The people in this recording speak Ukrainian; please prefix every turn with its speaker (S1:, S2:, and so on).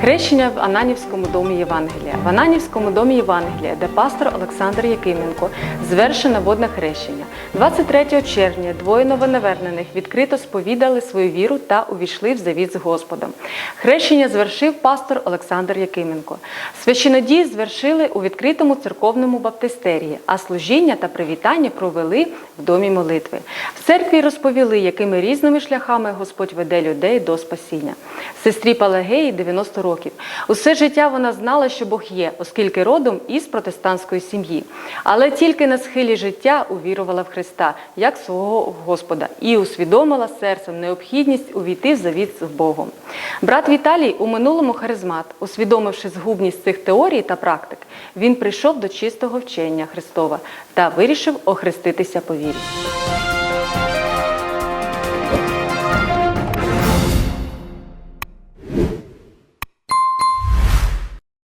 S1: Хрещення в Ананівському домі Євангелія. В Ананівському домі Євангелія, де пастор Олександр Якименко звершено водне хрещення. 23 червня двоє новонавернених відкрито сповідали свою віру та увійшли в завіт з Господом. Хрещення звершив пастор Олександр Якименко. Священодії звершили у відкритому церковному баптистерії, а служіння та привітання провели в домі молитви. В церкві розповіли, якими різними шляхами Господь веде людей до спасіння. Сестрі Палагеї 90 років. Усе життя вона знала, що Бог є, оскільки родом із протестантської сім'ї. Але тільки на схилі життя увірувала в Христа як свого Господа і усвідомила серцем необхідність увійти в завіт з Богом. Брат Віталій у минулому харизмат, усвідомивши згубність цих теорій та практик, він прийшов до чистого вчення Христова та вирішив охреститися по вірі.